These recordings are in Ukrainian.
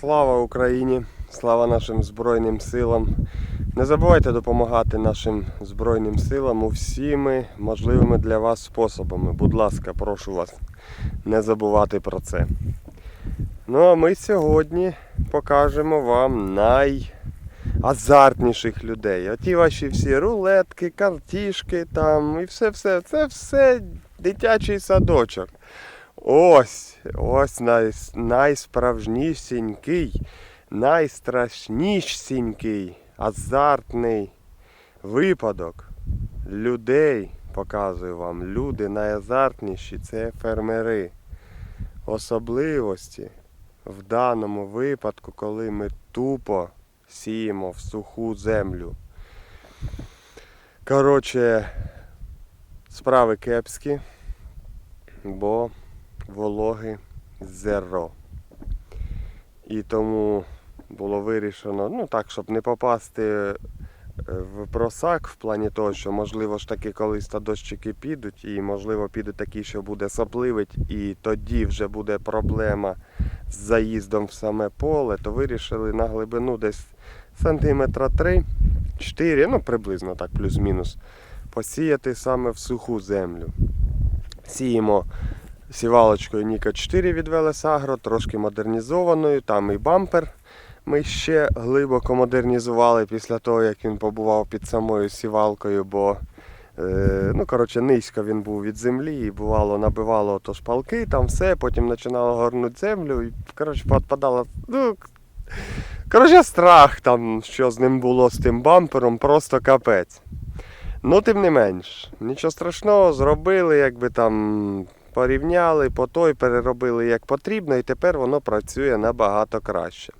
Слава Україні! Слава нашим Збройним силам! Не забувайте допомагати нашим Збройним силам усіми можливими для вас способами. Будь ласка, прошу вас не забувати про це. Ну а ми сьогодні покажемо вам найазартніших людей. Оті ваші всі рулетки, картішки там і все-все. Це все дитячий садочок. Ось, ось най, найсправжнісінький, найстрашнішенький, азартний випадок людей. Показую вам. Люди найазартніші це фермери. Особливості в даному випадку, коли ми тупо сіємо в суху землю. Коротше, справи кепські, бо вологи зеро. І тому було вирішено, ну так, щоб не попасти е, в просак в плані того, що можливо ж таки колись та дощики підуть, і можливо підуть такі, що буде сопливить, і тоді вже буде проблема з заїздом в саме поле, то вирішили на глибину десь сантиметра 3-4, ну приблизно так, плюс-мінус, посіяти саме в суху землю. Сіємо сівалочкою Ніка 4 від Велесагро, трошки модернізованою, там і бампер. Ми ще глибоко модернізували після того, як він побував під самою сівалкою, бо е, ну, коротше, низько він був від землі і бувало, набивало то шпалки, там все, потім починало горнути землю і коротше, підпадало. Ну, коротше, страх там, що з ним було з тим бампером, просто капець. Ну, тим не менш, нічого страшного, зробили, якби там порівняли, по той переробили як потрібно, і тепер воно працює набагато краще.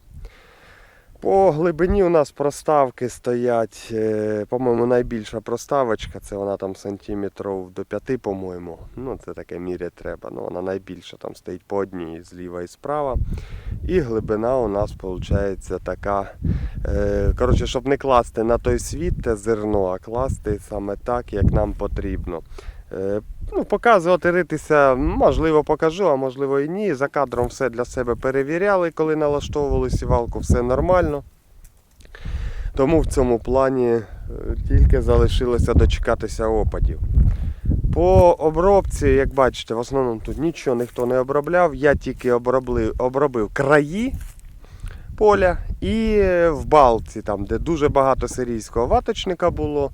По глибині у нас проставки стоять, е, по-моєму, найбільша проставочка, це вона там сантиметрів до 5, по-моєму. Ну, це таке міря треба. Ну, вона найбільша там стоїть по одній зліва і справа. І глибина у нас виходить така. Е, коротше, щоб не класти на той світ те зерно, а класти саме так, як нам потрібно. Е, Ну, показувати, ритися, можливо, покажу, а можливо і ні. За кадром все для себе перевіряли, коли налаштовували сівалку, все нормально. Тому в цьому плані е, тільки залишилося дочекатися опадів. По обробці, як бачите, в основному тут нічого ніхто не обробляв. Я тільки обробив, обробив краї поля і в балці, там, де дуже багато сирійського ваточника було.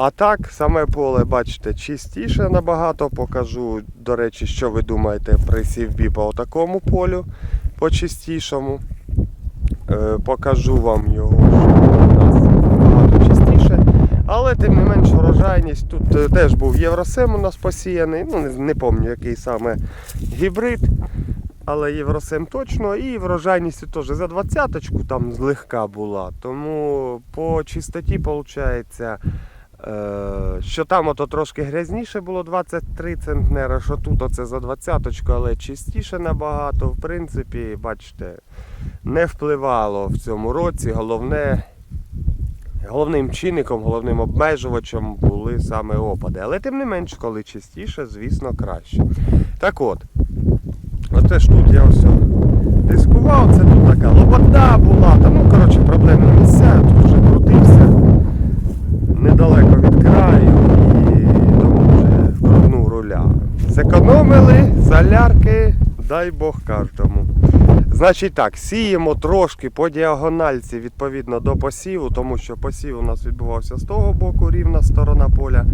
А так, саме поле, бачите, чистіше набагато. Покажу, до речі, що ви думаєте при сівбі по такому полю, по чистішому. Е, покажу вам його, що у нас набагато чистіше. Але тим не менш врожайність. Тут е, теж був Євросем у нас посіяний. Ну, не, не пам'ятаю, який саме гібрид. Але Євросем точно. І врожайність теж за двадцяточку там злегка була. Тому по чистоті виходить. Е, що там ото трошки грязніше було 23 центнера, що тут оце за 20, але чистіше набагато. В принципі, бачите, не впливало в цьому році. Головне, головним чинником, головним обмежувачем були саме опади. Але тим не менш, коли чистіше, звісно, краще. Так от, оце ж тут я ось дискував, це тут така лобода була, та ну коротше проблемні місця, недалеко від краю і тому вже вкрутнув руля. Зекономили солярки, дай Бог кожному. Значить так, сіємо трошки по діагональці відповідно до посіву, тому що посів у нас відбувався з того боку, рівна сторона поля,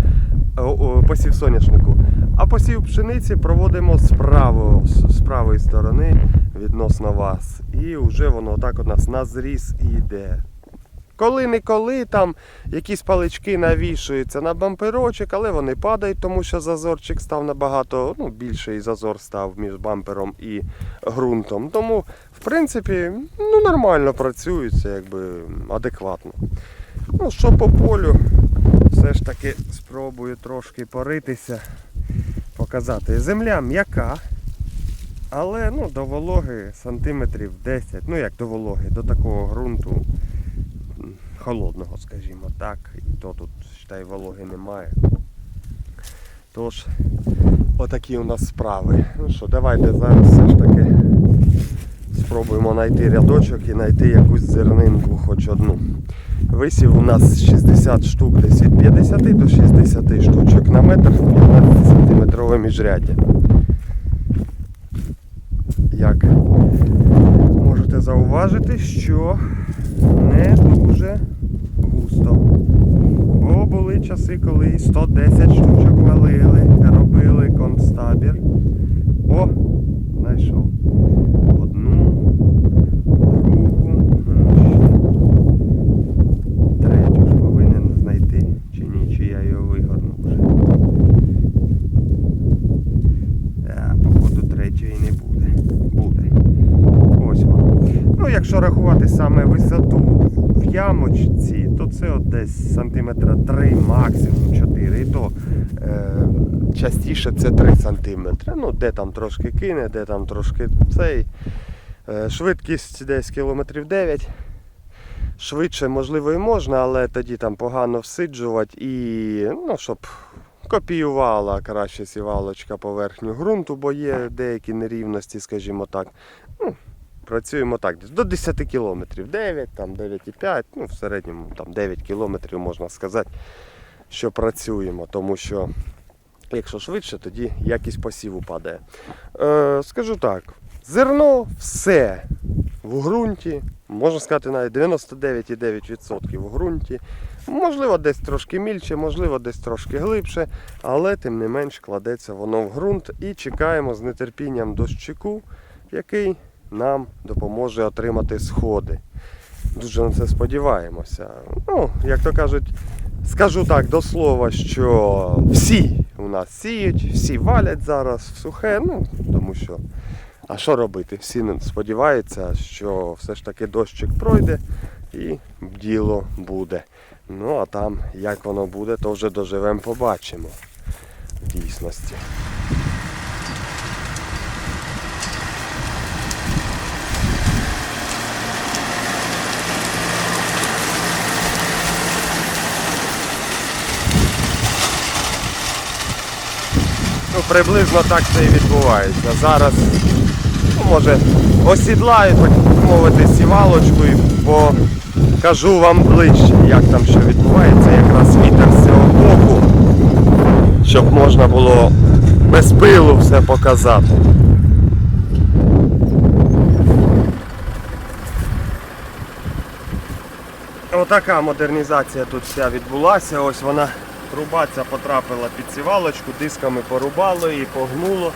о, посів соняшнику. А посів пшениці проводимо з, правого, з правої сторони відносно вас. І вже воно так у нас на зріз іде. Коли-неколи там якісь палички навішуються на бамперочок, але вони падають, тому що зазорчик став набагато ну, більший зазор став між бампером і ґрунтом. Тому, в принципі, ну, нормально працюється, якби адекватно. Ну, що по полю, все ж таки спробую трошки поритися, показати. Земля м'яка. Але ну, до вологи сантиметрів 10, ну як до вологи, до такого ґрунту холодного, скажімо так. І то тут считай, вологи немає. Тож, отакі у нас справи. Ну що, давайте зараз все ж таки Спробуємо знайти рядочок і знайти якусь зернинку, хоч одну. Висів у нас 60 штук, десь від 50 до 60 штучок на метр 15 сантиметрове міжряддя. Як можете зауважити, що не дуже густо. Бо були часи, коли 110 штучок валили, робили концтабір. О, знайшов. Одну, другу, третю ж повинен знайти. Чи ні, я його вигорнув вже. А, походу третьої не буде. Буде. Ось воно. Ну, якщо рахувати саме висоту в ямочці, це от десь сантиметра 3, максимум 4. І то е, частіше це 3 сантиметри. Ну, де там трошки кине, де там трошки цей. Е, швидкість десь кілометрів 9. Швидше, можливо, і можна, але тоді там погано всиджувати і ну, щоб копіювала краще сівалочка поверхню ґрунту, бо є деякі нерівності, скажімо так. Ну, працюємо так, до 10 кілометрів, 9, там 9,5, ну в середньому там 9 кілометрів можна сказати, що працюємо, тому що якщо швидше, тоді якість посіву падає. Е, скажу так, зерно все в ґрунті, можна сказати навіть 99,9% в ґрунті. Можливо, десь трошки мільче, можливо, десь трошки глибше, але тим не менш кладеться воно в ґрунт і чекаємо з нетерпінням дощику, який нам допоможе отримати сходи. Дуже на це сподіваємося. Ну, як то кажуть, скажу так до слова, що всі у нас сіють, всі валять зараз в сухе, ну, тому що. А що робити? Всі сподіваються, що все ж таки дощик пройде і діло буде. Ну а там як воно буде, то вже доживемо, побачимо в дійсності. Приблизно так це і відбувається. Зараз, ну, може, осідлаю, так мовити, сівалочкою, бо кажу вам ближче, як там що відбувається, якраз вітер з цього боку, щоб можна було без пилу все показати. Отака модернізація тут вся відбулася. Ось вона труба ця потрапила під сівалочку, дисками порубало і погнуло.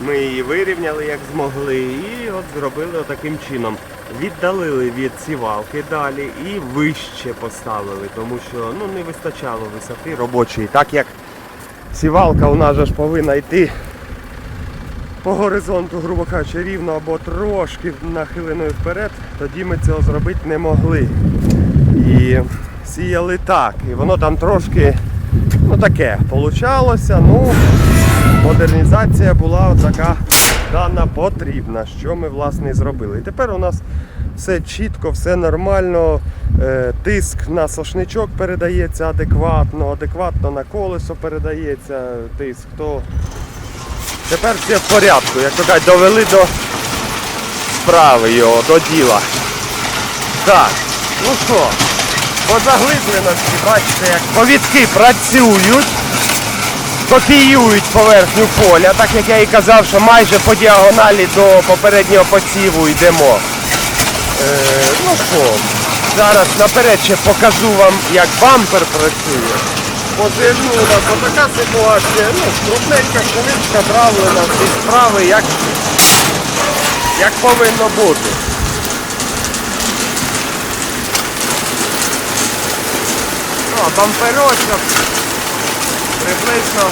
Ми її вирівняли як змогли і от зробили отаким чином. Віддалили від сівалки далі і вище поставили, тому що ну, не вистачало висоти робочої. Так як сівалка у нас же ж повинна йти по горизонту, грубо кажучи, рівно або трошки нахиленою вперед, тоді ми цього зробити не могли. І сіяли так. І воно там трошки ну таке получалося. Ну, модернізація була така дана потрібна, що ми власне і зробили. І тепер у нас все чітко, все нормально. Е, Тиск на сошничок передається адекватно, адекватно на колесо передається тиск. То тепер все в порядку. Як то кажуть, довели до справи його, до діла. Так, ну що, по заглибленості, бачите, як повідки працюють, копіюють поверхню поля, так як я і казав, що майже по діагоналі до попереднього посіву йдемо. Е, ну що, зараз наперед ще покажу вам, як бампер працює. По зерну у нас отака ситуація, ну, крупненька пшеничка травлена, всі справи, як, як повинно бути. Ну, а бамперочок приблизно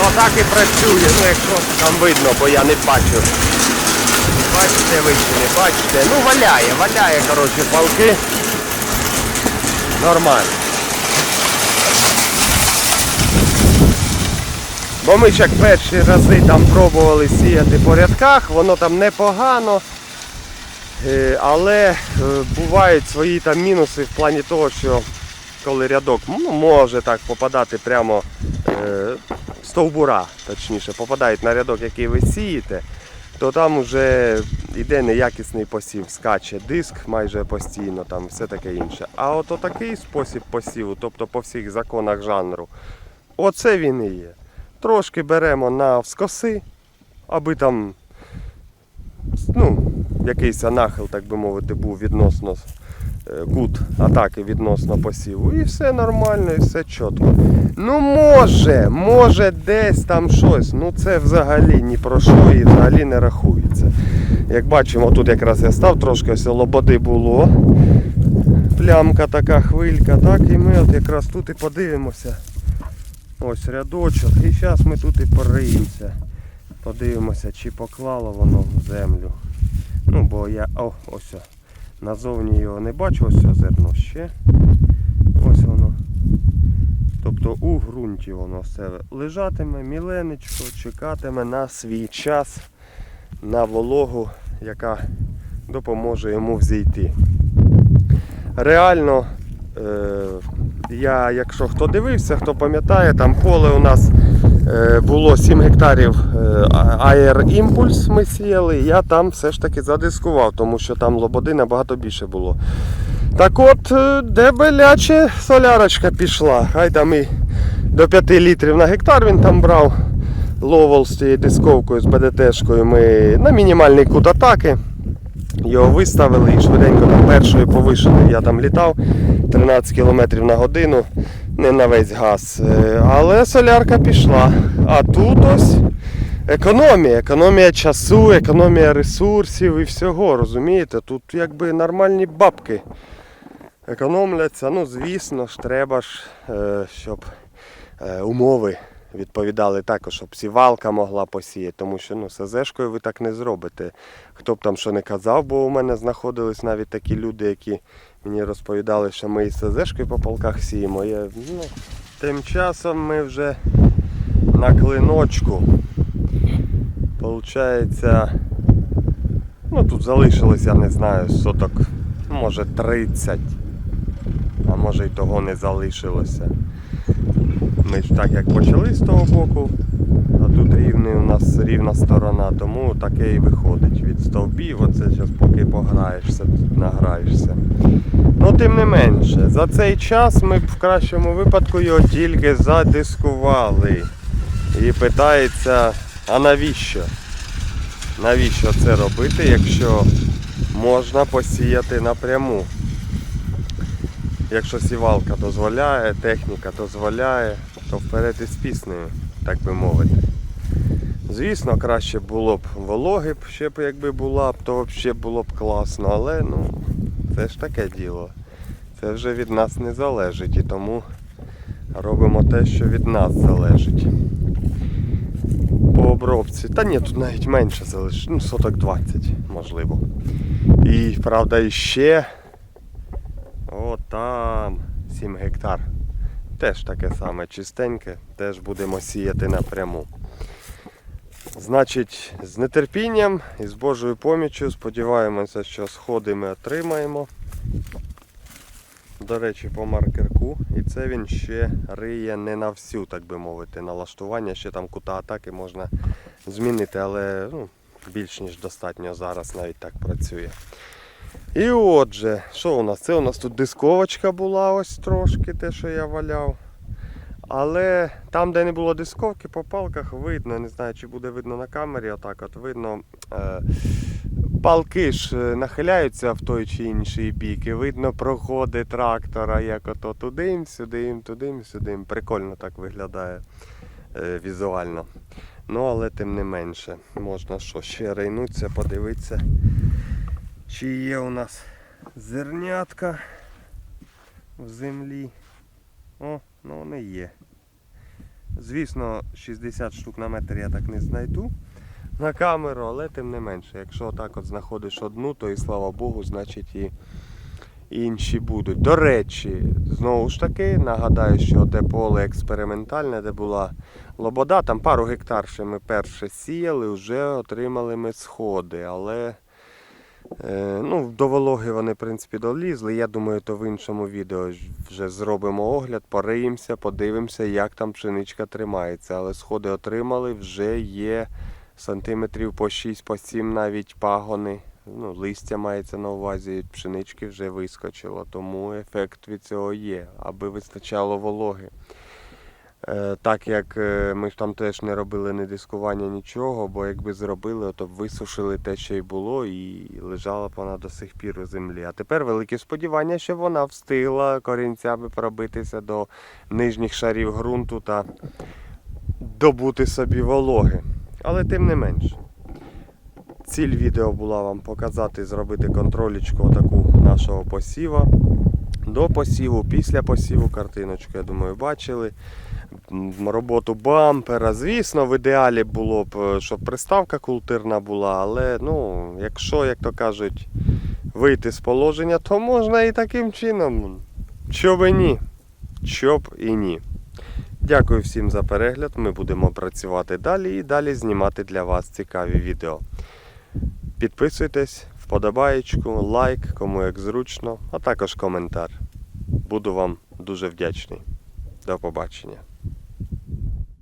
отак і працює, ну якщо там видно, бо я не бачу. Бачите ви чи не бачите? Ну валяє, валяє, коротше, палки. Нормально. Бо ми ж як перші рази там пробували сіяти по рядках, воно там непогано. Е, Але е, бувають свої там мінуси в плані того, що коли рядок ну, може так попадати прямо е, стовбура, точніше, попадають на рядок, який ви сієте, то там вже йде неякісний посів, скаче диск майже постійно, там все таке інше. А от такий спосіб посіву, тобто по всіх законах жанру, оце він і є. Трошки беремо на вскоси, аби там ну, якийсь нахил, так би мовити, був відносно е, кут атаки відносно посіву. І все нормально, і все чітко. Ну може, може десь там щось. Ну це взагалі ні про що і взагалі не рахується. Як бачимо, тут якраз я став трошки ось лободи було. Плямка така хвилька, так, і ми от якраз тут і подивимося. Ось рядочок. І зараз ми тут і пориємося. Подивимося, чи поклало воно в землю. Ну, бо я. О, ось. Назовні його не бачу, ось зерно ще. Ось воно. Тобто у ґрунті воно все лежатиме, міленечко, чекатиме на свій час, на вологу, яка допоможе йому взійти. Реально, е, я, якщо хто дивився, хто пам'ятає, там поле у нас було 7 гектарів Air Impulse ми сіяли, я там все ж таки задискував, тому що там лободи набагато більше було. Так от, е, дебеляче солярочка пішла. Хай там і до 5 літрів на гектар він там брав. Ловол з цією дисковкою, з БДТшкою ми на мінімальний кут атаки. Його виставили і швиденько там першою повишеною я там літав 13 км на годину, не на весь газ. Е, Але солярка пішла. А тут ось економія, економія часу, економія ресурсів і всього, розумієте? Тут якби нормальні бабки економляться. Ну, звісно ж, треба ж, е, щоб е, умови відповідали також, щоб сівалка могла посіяти, тому що ну, СЗшкою ви так не зробите. Хто б там що не казав, бо у мене знаходились навіть такі люди, які мені розповідали, що ми із СЗшкою по полках сіємо. Я, ну, тим часом ми вже на клиночку. Получається, ну тут залишилось, я не знаю, соток, може 30, а може й того не залишилося. Ми ж так як почали з того боку, а тут рівний у нас рівна сторона, тому таке і виходить від стовбів. Оце зараз поки пограєшся, тут награєшся. Ну тим не менше, за цей час ми б в кращому випадку його тільки задискували. І питається, а навіщо? Навіщо це робити, якщо можна посіяти напряму? Якщо сівалка дозволяє, техніка дозволяє, то вперед із піснею, так би мовити. Звісно, краще було б вологи ще б якби була то взагалі було б класно, але ну, це ж таке діло. Це вже від нас не залежить і тому робимо те, що від нас залежить. По обробці. Та ні, тут навіть менше залишить, ну соток 20, можливо. І правда іще о, там 7 гектар. Теж таке саме чистеньке, теж будемо сіяти напряму. Значить, з нетерпінням і з Божою поміччю сподіваємося, що сходи ми отримаємо. До речі, по маркерку. І це він ще риє не на всю, так би мовити, налаштування. Ще там кута атаки можна змінити, але ну, більш ніж достатньо зараз навіть так працює. І отже, що у нас? Це у нас тут дисковочка була ось трошки, те, що я валяв. Але там, де не було дисковки, по палках видно, не знаю, чи буде видно на камері, отак от видно. Е, палки ж е, нахиляються в той чи інший бік, і видно проходи трактора, як ото туди, сюди, туди, сюди. Прикольно так виглядає е, візуально. Ну, але тим не менше, можна що, ще рейнуться, подивитися. Чи є у нас зернятка в землі? О, ну вони є. Звісно, 60 штук на метр я так не знайду на камеру, але тим не менше, якщо отак от знаходиш одну, то і слава Богу, значить і інші будуть. До речі, знову ж таки, нагадаю, що те поле експериментальне, де була лобода, там пару гектар ще ми перше сіяли, вже отримали ми сходи, але ну, до вологи вони, в принципі, долізли. Я думаю, то в іншому відео вже зробимо огляд, пориємося, подивимося, як там пшеничка тримається. Але сходи отримали, вже є сантиметрів по 6, по 7 навіть пагони. Ну, листя мається на увазі, пшенички вже вискочило, тому ефект від цього є, аби вистачало вологи. Е, так як е, ми ж там теж не робили ні дискування, нічого, бо якби зробили, то висушили те, що й було, і лежала б вона до сих пір у землі. А тепер велике сподівання, що вона встигла корінцями пробитися до нижніх шарів ґрунту та добути собі вологи. Але тим не менш. Ціль відео була вам показати, зробити контролічку отаку нашого посіва. До посіву, після посіву картиночку, я думаю, бачили. Роботу бампера. Звісно, в ідеалі було б, е, щоб приставка култирна була, але ну, якщо, як то кажуть, вийти з положення, то можна і таким чином. Чо би ні? Чо б і ні. Дякую всім за перегляд. Ми будемо працювати далі і далі знімати для вас цікаві відео. Підписуйтесь, вподобаєчку, лайк, кому як зручно, а також коментар. Буду вам дуже вдячний. До побачення.